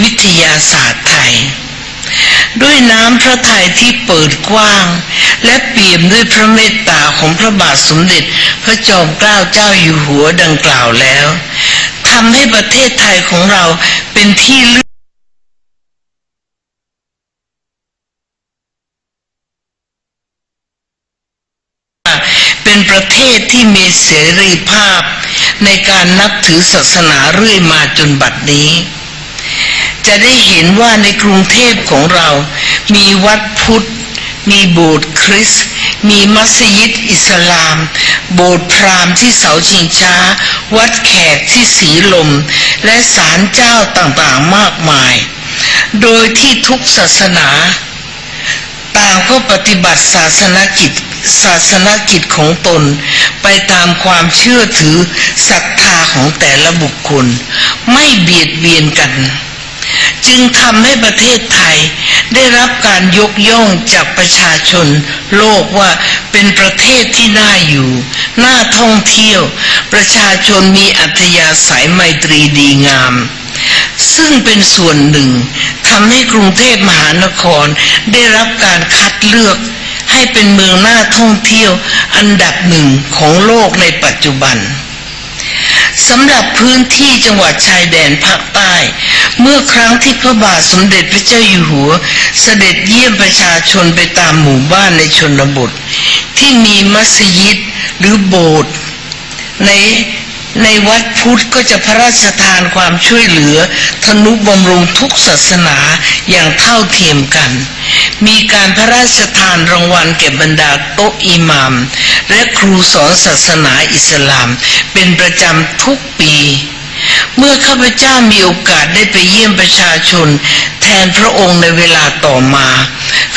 วิทยาศาสตร์ไทย ด้วยน้ำพระทัยที่เปิดกว้าง และเปี่ยมด้วยพระเมตตาของพระบาทสมเด็จ พระจอมเกล้าเจ้าอยู่หัวดังกล่าวแล้วทำให้ประเทศไทยของเราเป็นที่เลือกเป็นประเทศที่มีเสรีภาพในการนับถือศาสนาเรื่อยมาจนบัดนี้ จะได้เห็นว่าในกรุงเทพของเรา มีวัดพุทธ มีโบสถ์คริสต์ มีมัสยิดอิสลาม โบสถ์พราหมณ์ที่เสาชิงช้า วัดแขกที่สีลม และศาลเจ้าต่างๆมากมาย โดยที่ทุกศาสนาต่างก็ปฏิบัติศาสนกิจศาสนกิจของตน ไปตามความเชื่อถือศรัทธาของแต่ละบุคคล ไม่เบียดเบียนกัน จึงทำให้ประเทศไทย ได้รับการยกย่องจากประชาชน โลกว่าเป็นประเทศที่น่าอยู่ น่าท่องเที่ยว ประชาชนมีอัธยาศัยไมตรีดีงาม ซึ่งเป็นส่วนหนึ่งทำให้กรุงเทพมหานครได้รับการคัดเลือกให้เป็นเมืองน่าท่องเที่ยวอันดับหนึ่งของโลกในปัจจุบันสำหรับพื้นที่จังหวัดชายแดนภาคใต้ เมื่อครั้งที่พระบาทสมเด็จพระเจ้าอยู่หัว เสด็จเยี่ยมประชาชนไปตามหมู่บ้านในชนบท ที่มีมัสยิดหรือโบสถ์ในในวัดพุทธก็จะพระราชทานความช่วยเหลือ ธนุบำรุงทุกศาสนาอย่างเท่าเทียมกัน มีการพระราชทานรางวัลแก่บรรดาโต๊ะอิหมาม และครูสอนศาสนาอิสลาม เป็นประจำทุกปี เมื่อข้าพเจ้ามีโอกาสได้ไปเยี่ยมประชาชน แทนพระองค์ในเวลาต่อมา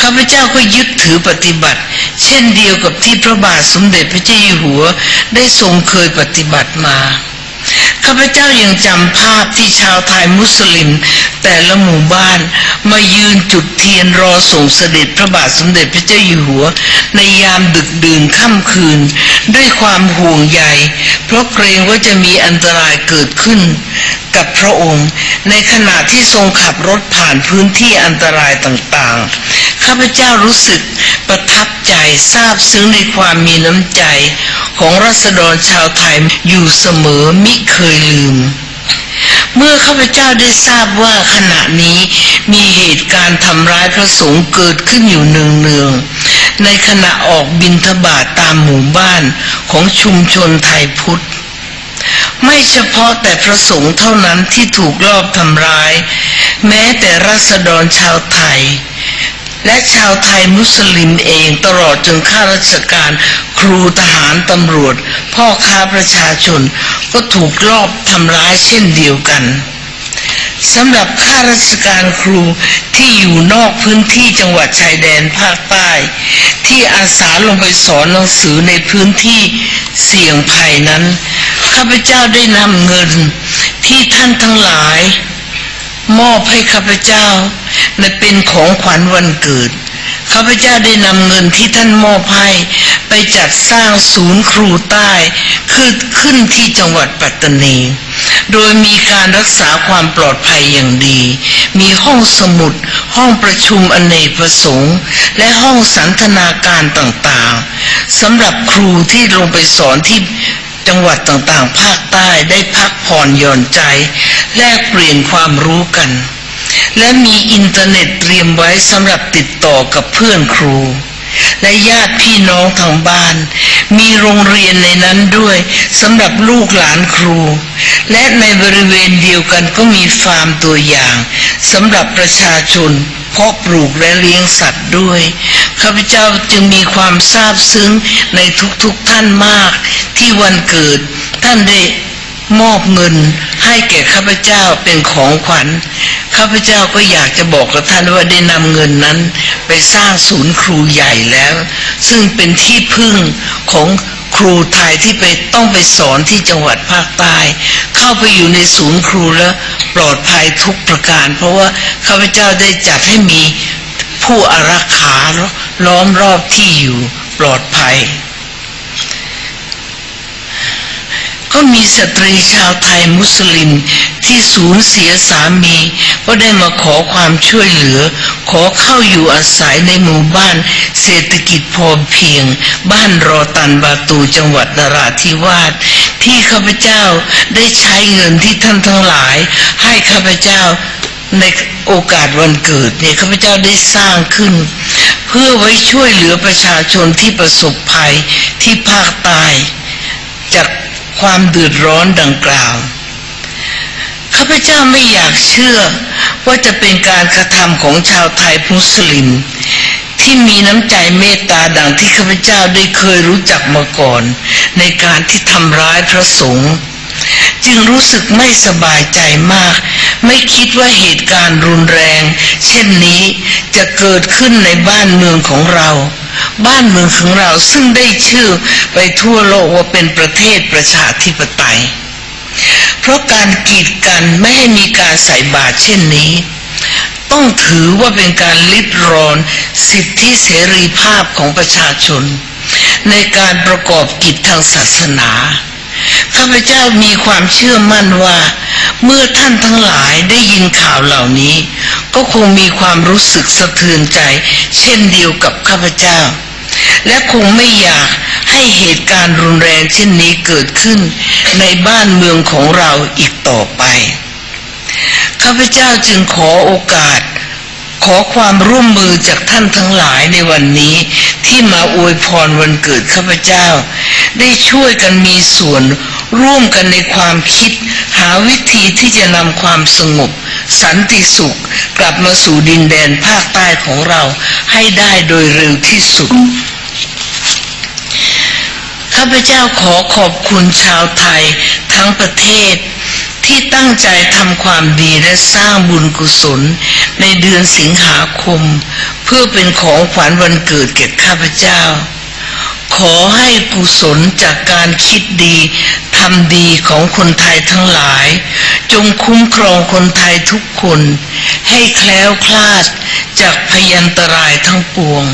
ข้าพเจ้าก็ยึดถือปฏิบัติ เช่นเดียวกับที่พระบาทสมเด็จพระเจ้าอยู่หัวได้ทรงเคยปฏิบัติมา ข้าพเจ้ายังจำภาพที่ชาวไทยมุสลิม แต่ละหมู่บ้าน มายืนจุดเทียนรอส่งเสด็จพระบาทสมเด็จพระเจ้าอยู่หัว ในยามดึกดื่นค่ำคืน ด้วยความห่วงใยเพราะเกรงว่าจะมีอันตรายเกิดขึ้น กับพระองค์ ในขณะที่ทรงขับรถผ่านพื้นที่อันตรายต่างๆ ข้าพเจ้ารู้สึกประทับใจซาบซึ้งในความมีน้ำใจ ของรัษฎรชาวไทยอยู่เสมอมิเคยลืม เมื่อข้าพเจ้าได้ทราบว่าขณะนี้มีเหตุการณ์ทำร้ายพระสงฆ์เกิดขึ้นอยู่เนืองๆ ในขณะออกบินทบาทตามหมู่บ้านของชุมชนไทยพุทธ ไม่เฉพาะแต่พระสงฆ์เท่านั้นที่ถูกลอบทำร้าย แม้แต่รัษฎรชาวไทย และชาวไทยมุสลิมเองตลอดจนข้าราชการ ครูทหารตำรวจ พ่อค้าประชาชน ก็ถูกลอบทำร้ายเช่นเดียวกันสำหรับข้าราชการครูที่อยู่นอกพื้นที่จังหวัดชายแดนภาคใต้ ที่อาสาลงไปสอนหนังสือในพื้นที่เสี่ยงภัยนั้น ข้าพเจ้าได้นำเงินที่ท่านทั้งหลาย มอบให้ข้าพเจ้า และเป็นของขวัญวันเกิดข้าพเจ้าได้นำเงินที่ท่านมอบให้ไปจัดสร้างศูนย์ครูใต้คือขึ้นที่จังหวัดปัตตานี โดยมีการรักษาความปลอดภัยอย่างดี มีห้องสมุด ห้องประชุมอเนกประสงค์ และห้องสันทนาการต่างๆสำหรับครูที่ลงไปสอนที่จังหวัดต่างๆ ภาคใต้ได้พักผ่อนหย่อนใจ แลกเปลี่ยนความรู้กัน และมีอินเทอร์เน็ตเตรียมไว้สำหรับติดต่อกับเพื่อนครู และญาติพี่น้องทางบ้าน มีโรงเรียนในนั้นด้วยสำหรับลูกหลานครู และในบริเวณเดียวกันก็มีฟาร์มตัวอย่างสำหรับประชาชนเพาะปลูกและเลี้ยงสัตว์ด้วยข้าพเจ้าจึงมีความซาบซึ้งในทุกๆทท่านมาก ที่วันเกิดท่านได้ มอบเงินให้แก่ข้าพเจ้าเป็นของขวัญ ข้าพเจ้าก็อยากจะบอกกับท่านว่าได้นำเงินนั้น ไปสร้างศูนย์ครูใหญ่แล้ว ซึ่งเป็นที่พึ่งของครูไทยที่ไปต้องไปสอนที่จังหวัดภาคใต้ เข้าไปอยู่ในศูนย์ครูแล้วปลอดภัยทุกประการ เพราะว่าข้าพเจ้าได้จัดให้มีผู้อารักขาล้อมรอบที่อยู่ปลอดภัย ก็มีสตรีชาวไทยมุสลิมที่สูญเสียสามี ก็ได้มาขอความช่วยเหลือ ขอเข้าอยู่อาศัยในหมู่บ้าน เศรษฐกิจพอเพียง บ้านรอตันบาตูจังหวัดนราธิวาสที่ข้าพเจ้าได้ใช้เงินที่ท่านทั้งหลาย ให้ข้าพเจ้าในโอกาสวันเกิดเนี่ยข้าพเจ้าได้สร้างขึ้น เพื่อไว้ช่วยเหลือประชาชนที่ประสบภัยที่ภาคใต้จาก ความเดือดร้อนดังกล่าวข้าพเจ้าไม่อยากเชื่อว่าจะเป็นการกระทำของชาวไทยมุสลิม ที่มีน้ำใจเมตตาดังที่ข้าพเจ้าได้เคยรู้จักมาก่อน ในการที่ทำร้ายพระสงฆ์จึงรู้สึกไม่สบายใจมาก ไม่คิดว่าเหตุการณ์รุนแรง เช่นนี้จะเกิดขึ้นในบ้านเมืองของเรา บ้านเมืองของเราซึ่งได้ชื่อไปทั่วโลกว่าเป็นประเทศประชาธิปไตย เพราะการกีดกันไม่ให้มีการใส่บาตรเช่นนี้ ต้องถือว่าเป็นการลิดรอนสิทธิเสรีภาพของประชาชน ในการประกอบกิจทางศาสนาข้าพเจ้ามีความเชื่อมั่นว่า เมื่อท่านทั้งหลายได้ยินข่าวเหล่านี้ ก็คงมีความรู้สึกสะเทือนใจ เช่นเดียวกับข้าพเจ้า และคงไม่อยากให้เหตุการณ์รุนแรงเช่นนี้เกิดขึ้น ในบ้านเมืองของเราอีกต่อไป ข้าพเจ้าจึงขอโอกาส ขอความร่วมมือจากท่านทั้งหลายในวันนี้ ที่มาอวยพรวันเกิดข้าพเจ้า ได้ช่วยกันมีส่วน ร่วมกันในความคิด หาวิธีที่จะนำความสงบ สันติสุข กลับมาสู่ดินแดนภาคใต้ของเราให้ได้โดยเร็วที่สุดข้าพเจ้าขอขอบคุณชาวไทยทั้งประเทศที่ตั้งใจทำความดีและสร้างบุญกุศล ในเดือนสิงหาคม เพื่อเป็นของขวัญวันเกิดแก่ข้าพเจ้า ขอให้กุศลจากการคิดดีทำดีของคนไทยทั้งหลาย จงคุ้มครองคนไทยทุกคน ให้แคล้วคลาดจากพยันตรายทั้งปวง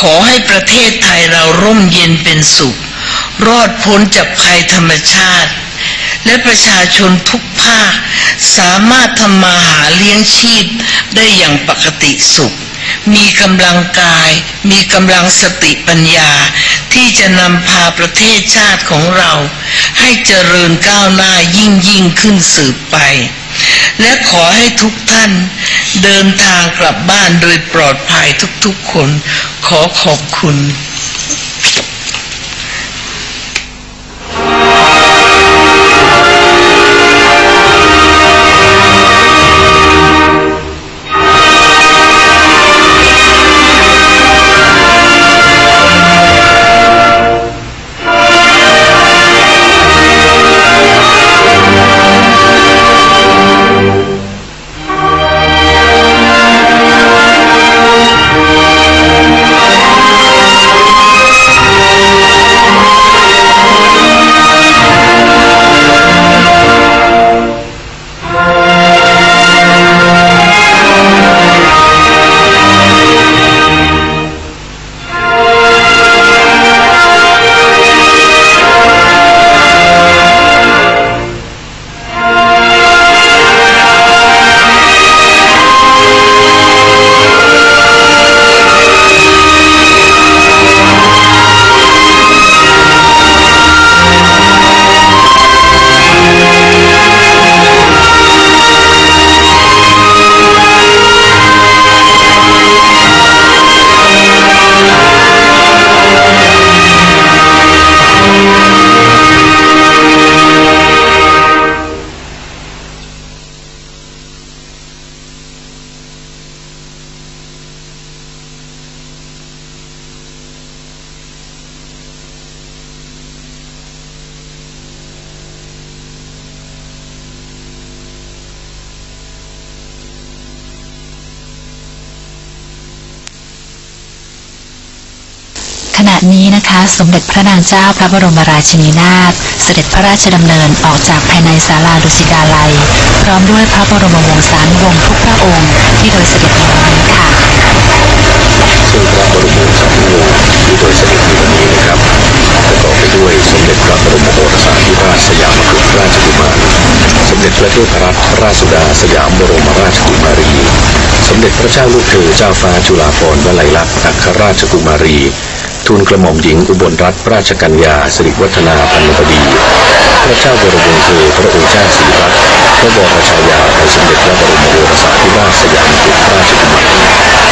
ขอให้ประเทศไทยเราร่มเย็นเป็นสุข รอดพ้นจากภัยธรรมชาติ และประชาชนทุกภาค สามารถทำมาหาเลี้ยงชีพได้อย่างปกติสุข มีกำลังกาย มีกำลังสติปัญญา ที่จะนำพาประเทศชาติของเรา ให้เจริญก้าวหน้ายิ่งยิ่งขึ้นสืบไป และขอให้ทุกท่านเดินทางกลับบ้านโดยปลอดภัยทุกๆคน ขอขอบคุณ นี้นะคะ สมเด็จพระนางเจ้าพระบรมราชินีนาถเสด็จพระราชดำเนินออกจากภายในศาลาดุสิตาลัย พร้อมด้วยพระบรมวงศานุวงศ์ทุกพระองค์ ที่โดยเสด็จในวันนี้ค่ะซึ่งพระบรมวงศานุวงศ์ที่โดยเสด็จในวันนี้นะครับประกอบไปด้วยสมเด็จพระบรมโอรสาธิราชสยามกุฎราชกุมารสมเด็จพระเทพรัตนราชสุดาสยามบรมราชกุมารี สมเด็จพระเจ้าลูกเธอเจ้าฟ้าจุฬาภรณ์วลัยลักษณ์อัครราชกุมารี ทูลกระหม่อมหญิงอุบลรัตนราชกัญญาสิริวัฒนาพันนบดี พระเจ้าบรมวงศ์เธอพระองค์เจ้าสิริวัฒน์พระบรมชายาในสมเด็จพระบรมโอรสาธิราชสยามกุฎราชกุมาร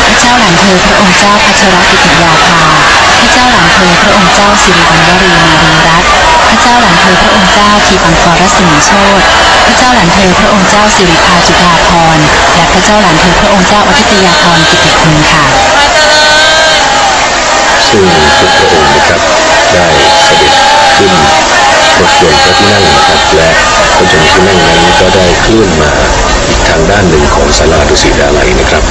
พระเจ้าหลานเธอพระองค์เจ้าพัชรกิติยาภาพระเจ้าหลานเธอพระองค์เจ้าสิริวัณวรีนารีรัตน์พระเจ้าหลานเธอพระองค์เจ้าทีปังกรรัศมีโชตพระเจ้าหลานเธอพระองค์เจ้าสิริภาจุฬาภรณ์และพระเจ้าหลานเธอพระองค์เจ้าอธิตยาภรณ์กิติคุณค่ะ ซึ่งทุกพระองค์นะครับได้เสด็จขึ้นรถยนต์พระที่นั่งนะครับและรถยนต์ที่นั่งนั้นก็ได้เคลื่อนมาอีกทางด้านหนึ่งของศาลาดุสิตาลัยนะครับ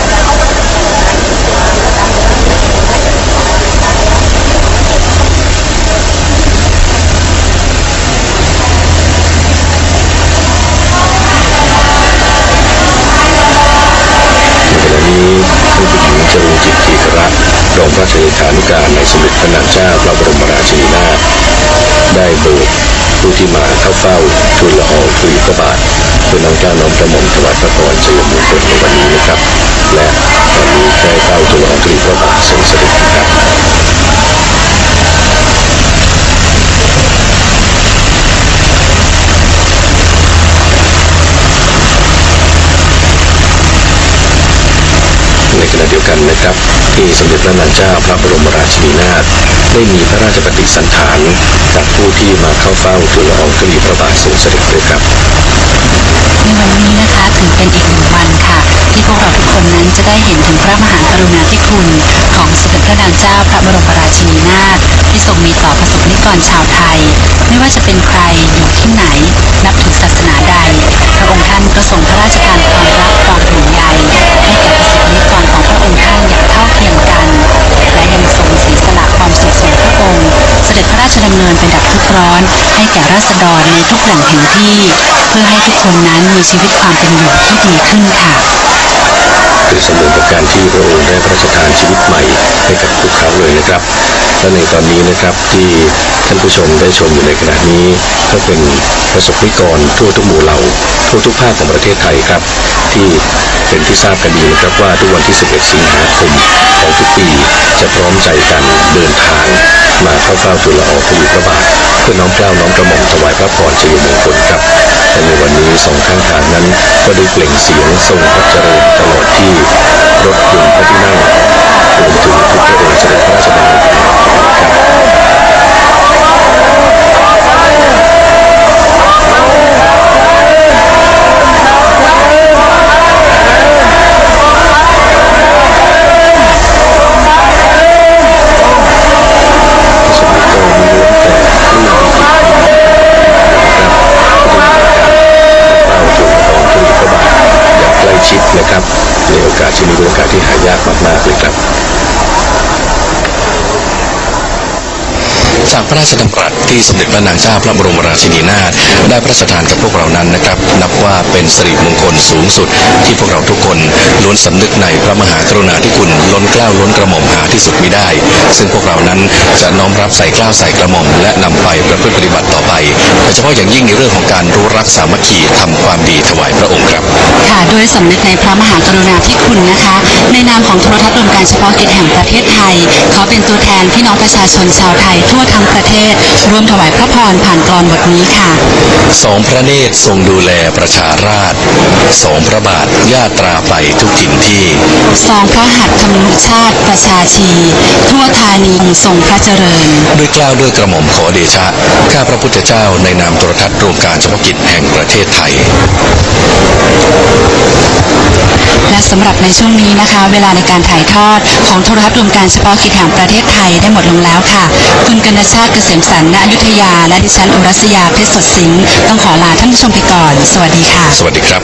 สมเด็จพระนางเจ้าพระบรมราชินีนาถได้เบิกผู้ที่มาเข้าเฝ้าทูลละอองทุลีพระบาทเพื่อน้อมเกล้าน้อมกระหม่อมถวายพระพรชัยมงคลในวันนี้นะครับ และตอนนี้ได้เฝ้าทูลละอองทุลีพระบาททรงเสด็จนะครับในขณะเดียวกันนะครับ ที่สมเด็จพระนางเจ้าพระบรมราชินีนาถได้มีพระราชปฏิสันถานกับผู้ที่มาเข้าเฝ้าทูลละอองธุลีพระบาททรงเสด็จด้วยครับในวันนี้นะคะถือเป็นอีกหนึ่งวันค่ะ ที่พวกเราทุกคนนั้นจะได้เห็นถึงพระมหากรุณาธิคุณ ของสมเด็จพระนางเจ้าพระบรมราชินีนาถที่ทรงมีต่อประสบนิกรชาวไทย ไม่ว่าจะเป็นใครอยู่ที่ไหน นับถือศาสนาใด พระองค์ท่านก็ทรงพระราชทานความรักความห่วงใย ด็จพระราชดำเนินเป็นดับทุกข์ร้อน ให้แก่ราษฎรในทุกแหล่งแห่งที่ เพื่อให้ทุกคนนั้นมีชีวิตความเป็นอยู่ที่ดีขึ้นค่ะคือสมือนกับการที่พระองค์ได้พระราชทานชีวิต เลยนะครับ และในตอนนี้นะครับที่ท่านผู้ชมได้ชมอยู่ในขณะนี้ก็เป็นประสบนิกรทั่วทุกหมู่เหล่าทั่วทุกภาคของประเทศไทยครับ ที่เป็นที่ทราบกันดีนะครับว่าทุกวันที่ 11 สิงหาคมของทุกปีจะพร้อมใจกันเดินทาง มาเข้าเฝ้าทูลละอองธุลีพระบาทเพื่อน้อมเกล้าน้อมกระหม่อมถวายพระพรชัยมงคลครับและในวันนี้สองข้างทางนั้นก็ได้เปล่งเสียงทรงพระเจริญตลอดที่รถยนต์พระที่นั่งรวมถึง ทุกพระองค์เสด็จพระราชดำเนินครับสมัยก่อนล้วนแต่ผู้หญิงนะครับได้มีการเฝ้าทูลละอองธุลีพระบาทอย่างใกล้ชิดนะครับในโอกาสที่นี้เป็นโอกาสที่หายากมากๆเลยครับ จากพระราชดำรัสที่สมเด็จพระนางเจ้าพระบรมราชินีนาถได้พระราชทานกับพวกเรานั้นนะครับ นับว่าเป็นสิริมงคลสูงสุด ที่พวกเราทุกคนล้วนสำนึกในพระมหากรุณาธิคุณล้นเกล้าล้นกระหม่อมหาที่สุดมิได้ ซึ่งพวกเรานั้นจะน้อมรับใส่เกล้าใส่กระหม่อมและนำไปประพฤติปฏิบัติต่อ เฉพาะอย่างยิ่งในเรื่องของการรู้รักสามัคคีทำความดีถวายพระองค์ครับ ค่ะด้วยสำนึกในพระมหากรุณาธิคุณนะคะ ในนามของโทรทัศน์รวมการเฉพาะกิจแห่งประเทศไทยขอเป็นตัวแทนพี่น้องประชาชนชาวไทยทั่วทั้งประเทศร่วมถวายพระพรผ่านกลอนบทนี้ค่ะสองพระเนตรทรงดูแลประชาราษฎร์สองพระบาทญาตราไปทุกถิ่นที่สองพระหัตถ์ทำนุชาติประชาชี ทั่วธานีทรงพระเจริญ ด้วยเกล้าวด้วยกระหม่อมขอเดชะข้าพระพุทธเจ้าในนามโทรทัศน์รวมการเฉพาะกิจแห่งประเทศไทย และสำหรับในช่วงนี้นะคะ เวลาในการถ่ายทอดของโทรทัศน์รวมการเฉพาะกิจแห่งประเทศไทยได้หมดลงแล้วค่ะ คุณกนชาติเกษมสันต์ณอยุธยา และดิฉันอุรัสยาเพชรสดสิงห์ต้องขอลาท่านผู้ชมไปก่อน สวัสดีค่ะ สวัสดีครับ